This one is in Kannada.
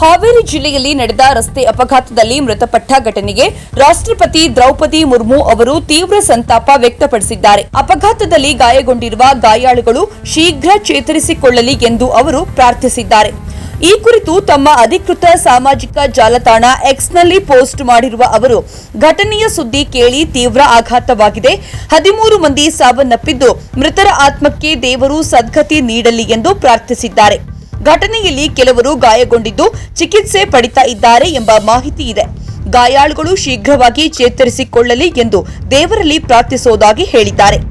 ಹಾವೇರಿ ಜಿಲ್ಲೆಯಲ್ಲಿ ನಡೆದ ರಸ್ತೆ ಅಪಘಾತದಲ್ಲಿ ಮೃತಪಟ್ಟ ಘಟನೆಗೆ ರಾಷ್ಟ್ರಪತಿ ದ್ರೌಪದಿ ಮುರ್ಮು ಅವರು ತೀವ್ರ ಸಂತಾಪ ವ್ಯಕ್ತಪಡಿಸಿದ್ದಾರೆ. ಅಪಘಾತದಲ್ಲಿ ಗಾಯಗೊಂಡಿರುವ ಗಾಯಾಳುಗಳು ಶೀಘ್ರ ಚೇತರಿಸಿಕೊಳ್ಳಲಿ ಎಂದು ಅವರು ಪ್ರಾರ್ಥಿಸಿದ್ದಾರೆ. ಈ ಕುರಿತು ತಮ್ಮ ಅಧಿಕೃತ ಸಾಮಾಜಿಕ ಜಾಲತಾಣ ಎಕ್ಸ್ನಲ್ಲಿ ಪೋಸ್ಟ್ ಮಾಡಿರುವ ಅವರು, ಘಟನೆಯ ಸುದ್ದಿ ಕೇಳಿ ತೀವ್ರ ಆಘಾತವಾಗಿದೆ. ಹದಿಮೂರು ಮಂದಿ ಸಾವನ್ನಪ್ಪಿದ್ದು ಮೃತರ ಆತ್ಮಕ್ಕೆ ದೇವರು ಸದ್ಗತಿ ನೀಡಲಿ ಎಂದು ಪ್ರಾರ್ಥಿಸಿದ್ದಾರೆ. ಘಟನೆಯಲ್ಲಿ ಕೆಲವರು ಗಾಯಗೊಂಡಿದ್ದು ಚಿಕಿತ್ಸೆ ಪಡಿತಾ ಇದ್ದಾರೆ ಎಂಬ ಮಾಹಿತಿ ಇದೆ. ಗಾಯಾಳುಗಳು ಶೀಘ್ರವಾಗಿ ಚೇತರಿಸಿಕೊಳ್ಳಲಿ ಎಂದು ದೇವರಲ್ಲಿ ಪ್ರಾರ್ಥಿಸುವುದಾಗಿ ಹೇಳಿದ್ದಾರೆ.